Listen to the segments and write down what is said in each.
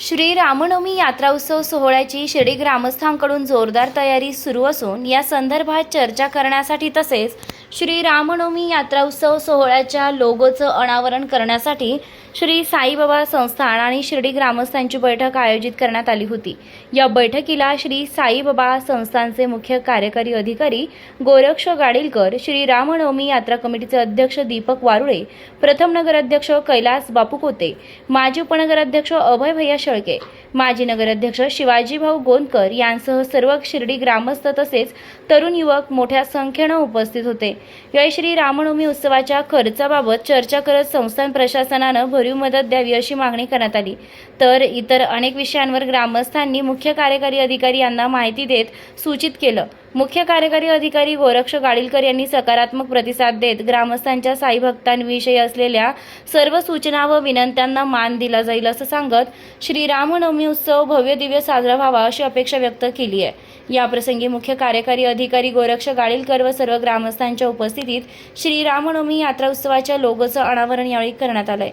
श्री रामनवमी यात्रा उत्सव सोहळ्याची शिर्डी ग्रामस्थांकडून जोरदार तयारी सुरू असून या संदर्भात चर्चा करण्यासाठी तसेच श्री रामनवमी यात्रा उत्सव सोहळ्याच्या लोगोचं अनावरण करण्यासाठी श्री साईबाबा संस्थान आणि शिर्डी ग्रामस्थांची बैठक आयोजित करण्यात आली होती. या बैठकीला श्री साईबाबा संस्थानचे मुख्य कार्यकारी अधिकारी गोरक्ष गाडीलकर श्री रामनवमी यात्रा कमिटीचे अध्यक्ष दीपक वारुळे प्रथम नगराध्यक्ष कैलास बापू कोते माजी उपनगराध्यक्ष अभय भैया शेळके माजी नगराध्यक्ष शिवाजीभाऊ गोंदकर यांसह सर्व शिर्डी ग्रामस्थ तसेच तरुण युवक मोठ्या संख्येनं उपस्थित होते. यावेळी श्री रामनवमी उत्सवाच्या खर्चाबाबत चर्चा करत संस्थान प्रशासनानं भरीव मदत द्यावी अशी मागणी करण्यात आली. तर इतर अनेक विषयांवर ग्रामस्थांनी मुख्य कार्यकारी अधिकारी यांना माहिती देत सूचित केलं. मुख्य कार्यकारी अधिकारी गोरक्ष गाडीलकर यांनी सकारात्मक प्रतिसाद देत ग्रामस्थांच्या साई भक्तांविषयी असलेल्या सर्व सूचना व विनंत्यांना मान दिला जाईल असं सांगत श्री रामनवमी उत्सव भव्य दिव्य साजरा व्हावा अशी अपेक्षा व्यक्त केली आहे. याप्रसंगी मुख्य कार्यकारी अधिकारी गोरक्ष गाडीलकर व सर्व ग्रामस्थांच्या उपस्थितीत श्री रामनवमी यात्रा उत्सवाच्या लोगोचं अनावरण यावेळी करण्यात आलंय.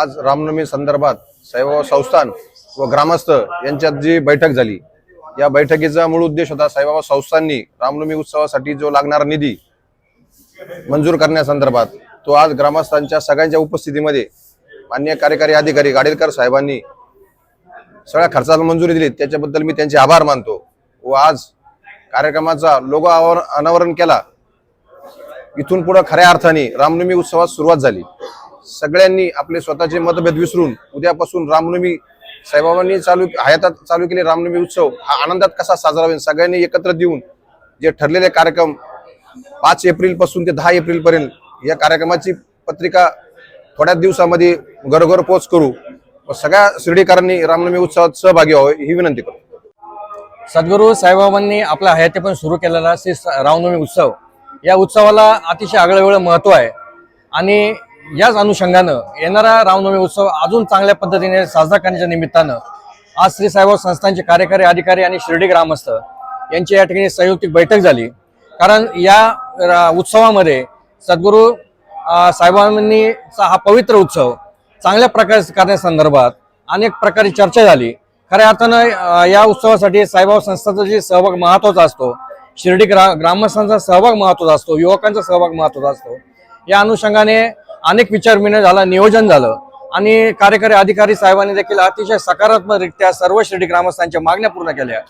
आज रामनवमी संदर्भात सैव संस्थान व ग्रामस्थ यांच्यात जी बैठक झाली या बैठकीचा मूळ उद्देश होता साईबाबा संस्थांनी रामनवमी उत्सवासाठी जो लागणारा निधी मंजूर करण्यासंदर्भात तो आज ग्रामस्थांच्या सगळ्यांच्या उपस्थितीमध्ये मान्य कार्यकारी अधिकारी गाडेलकर साहेबांनी सगळ्या खर्चाला मंजुरी दिली. त्याच्याबद्दल मी त्यांचे आभार मानतो व आज कार्यक्रमाचा लोगो आवर अनावरण केला. इथून पुढे खऱ्या अर्थाने रामनवमी उत्सवात सुरुवात झाली. सगळ्यांनी आपले स्वतःचे मतभेद विसरून उद्यापासून रामनवमी साईबाबांनी चालू हयातात चालू केले रामनवमी उत्सव हा आनंदात कसा साजरा होईल सगळ्यांनी एकत्र देऊन जे ठरलेले कार्यक्रम पाच एप्रिलपासून ते दहा एप्रिल पर्यंत या कार्यक्रमाची पत्रिका थोड्याच दिवसामध्ये घरोघर पोच करू. व सगळ्या शिर्डीकरांनी रामनवमी उत्सवात सहभागी व्हावे ही विनंती करतो. सद्गुरू साईबाबांनी आपल्या हयाती पण सुरू केलेला श्री स- रामनवमी उत्सव. या उत्सवाला अतिशय आगळं वेगळं महत्त्व आहे. आणि याच अनुषंगानं येणारा रामनवमी उत्सव अजून चांगल्या पद्धतीने साजरा करण्याच्या निमित्तानं आज श्री साहेबराव संस्थांचे कार्यकारी अधिकारी आणि शिर्डी ग्रामस्थ यांची या ठिकाणी संयुक्तिक बैठक झाली. कारण या रा- उत्सवामध्ये सद्गुरू साहेबांनीचा साईबाबांनीचा हा पवित्र उत्सव चांगल्या प्रकारे करण्यासंदर्भात अनेक प्रकारे चर्चा झाली. खऱ्या अर्थानं या उत्सवासाठी साईबाब संस्थांचा जे सहभाग महत्त्वाचा असतो शिर्डी ग्रा ग्रामस्थांचा सहभाग महत्त्वाचा असतो युवकांचा सहभाग महत्त्वाचा असतो. या अनुषंगाने अनेक विचारविनिमय झाला नियोजन झालं. आणि कार्यकारी अधिकारी साहेबांनी देखील अतिशय सकारात्मकरित्या सर्व शिर्डी ग्रामस्थांच्या मागण्या पूर्ण केल्या.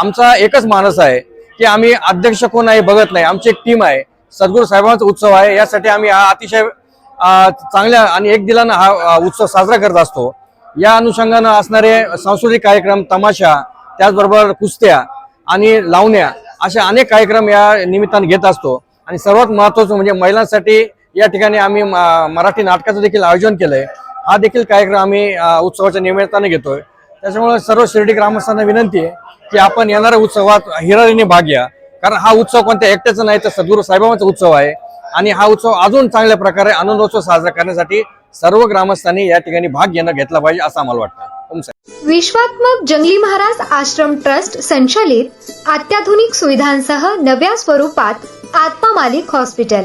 आमचा एकच मानस आहे की आम्ही अध्यक्ष कोण आहे बघत नाही. आमची एक टीम आहे. सद्गुरू साहेबांचा उत्सव आहे. यासाठी आम्ही हा अतिशय चांगल्या आणि एक दिलानं हा उत्सव साजरा करत असतो. या अनुषंगानं असणारे सांस्कृतिक कार्यक्रम तमाशा त्याचबरोबर कुस्त्या आणि लावण्या असे अनेक कार्यक्रम या निमित्तानं घेत असतो. आणि सर्वात महत्वाचं म्हणजे महिलांसाठी या ठिकाणी आम्ही मराठी नाटकाचं देखील आयोजन केलंय. हा देखील कार्यक्रम आम्ही उत्सवाच्या निमित्ताने घेतोय. त्याच्यामुळे सर्व शिर्डी ग्रामस्थांना विनंती आहे की आपण येणाऱ्या उत्सवात हिरारीने भाग घ्या. कारण हा उत्सव कोणत्या एकट्याचा नाही तर सद्गुरू साईबाबांचा उत्सव आहे. आणि हा उत्सव अजून चांगल्या प्रकारे आनंदोत्सव साजरा करण्यासाठी सर्व ग्रामस्थांनी या ठिकाणी भाग घेणं घेतला पाहिजे असं आम्हाला वाटतं. तुमचं विश्वात्मक जंगली महाराज आश्रम ट्रस्ट संचालित अत्याधुनिक सुविधांसह नव्या स्वरूपात आत्मा मालिक हॉस्पिटल.